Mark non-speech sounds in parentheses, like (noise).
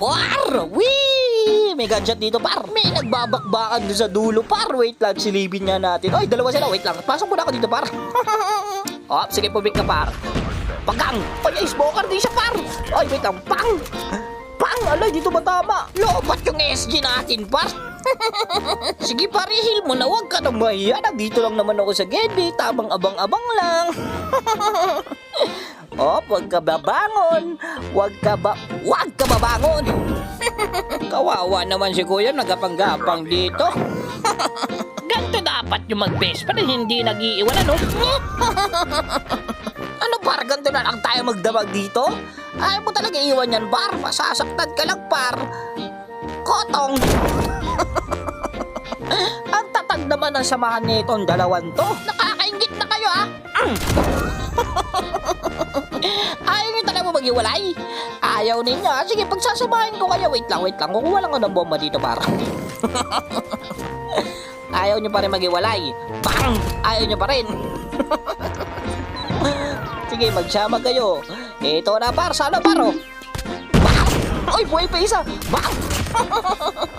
Par! Wee! May gadget dito, par. May nagbabakbakan doon sa dulo, par. Wait lang, silipin nga natin. Ay, dalawa sila. Wait lang. Pasok muna ako dito, par. (laughs) oh, sige, pumik ka, par. Pagang! Ay, smoker din siya, par. Ay, wait lang. Pang! Pang! Alay, dito ba tama? Lobat yung SG natin, par. (laughs) Sige, parihil mo na. Huwag ka na mahiya. Nandito lang naman ako sa Gedi. Tamang abang-abang lang. (laughs) Oh, huwag ka babangon. Huwag ka ba... Huwag ka babangon! (laughs) Kawawa naman si Kuya nagapanggapang dito. (laughs) Ganto dapat yung mag-best pa hindi nag-iiwan, ano? (laughs) ano par, ganito na lang tayo magdamag dito? Ayaw mo talaga iwan yan, par. Masasaktan ka lang, par. Kotong! Ang tatag naman ng samahan nitong dalawan to. Nakakaingit na kayo, ah! Talaga maghiwalay? Ayaw ninyo. ah. Sige, pagsasamahin ko kayo. Wait lang, wait lang. Kukuha lang ako ng bomba dito para. (laughs) Ayaw nyo pa rin maghiwalay. Bang! Ayaw nyo pa rin. (laughs) Sige, magsama kayo. Ito na par. Sana paro. Bang! Oy, buhay pa isa. Bang! (laughs)